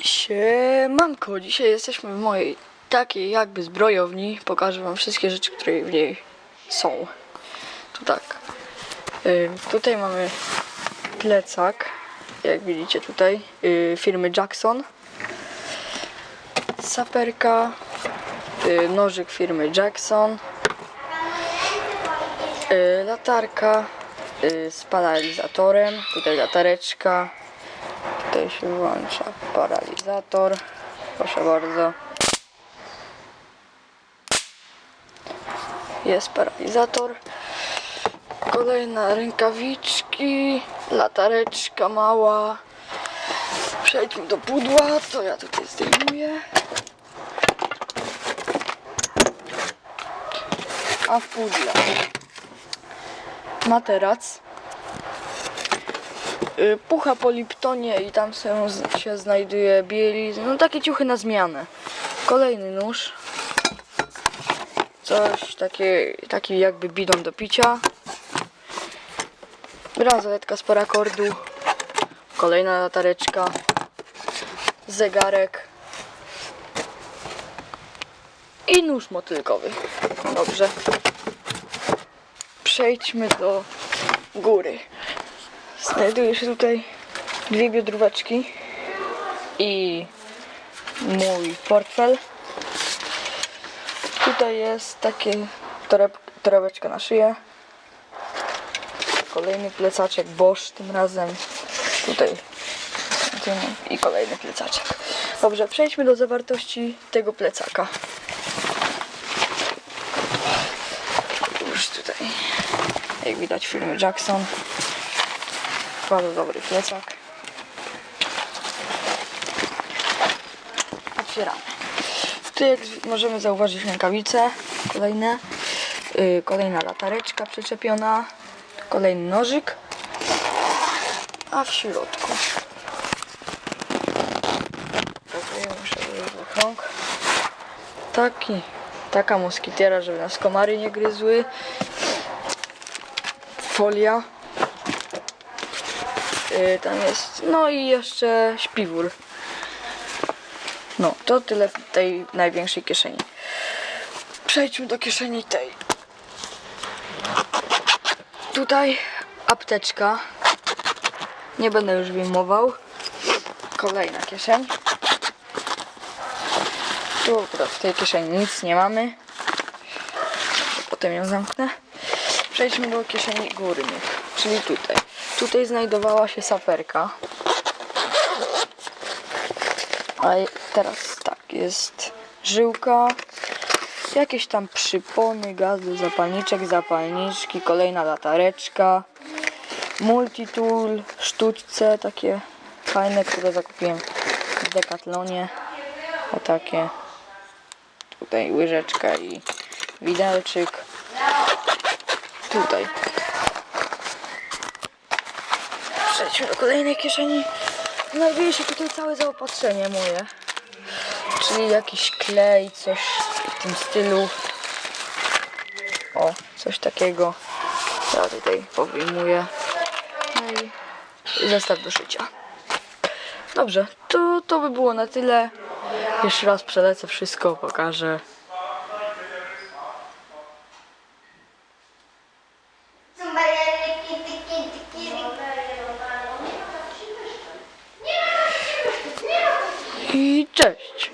Siemanko, dzisiaj jesteśmy w mojej takiej jakby zbrojowni. Pokażę wam wszystkie rzeczy, które w niej są. Tu tak. Y, tutaj mamy plecak, jak widzicie tutaj, y, firmy Jackson. Saperka, y, nożyk firmy Jackson. Y, latarka y, z paralizatorem, tutaj latareczka, Tutaj się włącza paralizator. Proszę bardzo. Jest paralizator. Kolejna rękawiczki, latareczka mała. Przejdźmy do pudła, to ja tutaj zdejmuję. A w pudle materac pucha po Liptonie i tam się, się znajduje bielizna. No takie ciuchy na zmianę. Kolejny nóż. Coś takie, taki jakby bidon do picia. Bransoletka z parakordu. Kolejna latareczka. Zegarek. I nóż motylkowy. Dobrze. Przejdźmy do góry. Znajduje się tutaj dwie biodróweczki i mój portfel. Tutaj jest takie toreb, torebeczka na szyję. Kolejny plecaczek Bosch tym razem. Tutaj i kolejny plecaczek. Dobrze, przejdźmy do zawartości tego plecaka. Już tutaj, jak widać, firmy Jackson. Bardzo dobry plecak. Otwieramy. Tu jak możemy zauważyć rękawice, kolejne, yy, kolejna latareczka przyczepiona, kolejny nożyk, a w środku. Taki, taka moskitiera, żeby nas komary nie gryzły. Folia. Y, tam jest, no i jeszcze śpiwór. No, to tyle w tej największej kieszeni. Przejdźmy do kieszeni tej. Tutaj apteczka. Nie będę już wyjmował. Kolejna kieszeń. Tu w tej kieszeni nic nie mamy. Potem ją zamknę. Przejdźmy do kieszeni górnych, czyli tutaj. Tutaj znajdowała się saperka. A teraz tak, jest żyłka, jakieś tam przypony, gazy, zapalniczek, zapalniczki, kolejna latareczka, multitool, sztućce takie fajne, które zakupiłem w Decathlonie. O takie. Tutaj łyżeczka i widelczyk. Tutaj. Przejdźmy do kolejnej kieszeni. Znajduje się tutaj całe zaopatrzenie moje. Czyli jakiś klej, coś w tym stylu. O, coś takiego. Ja tutaj powyjmuję. No i zestaw do szycia. Dobrze, to, to by było na tyle. Jeszcze raz przelecę wszystko, pokażę. I cześć!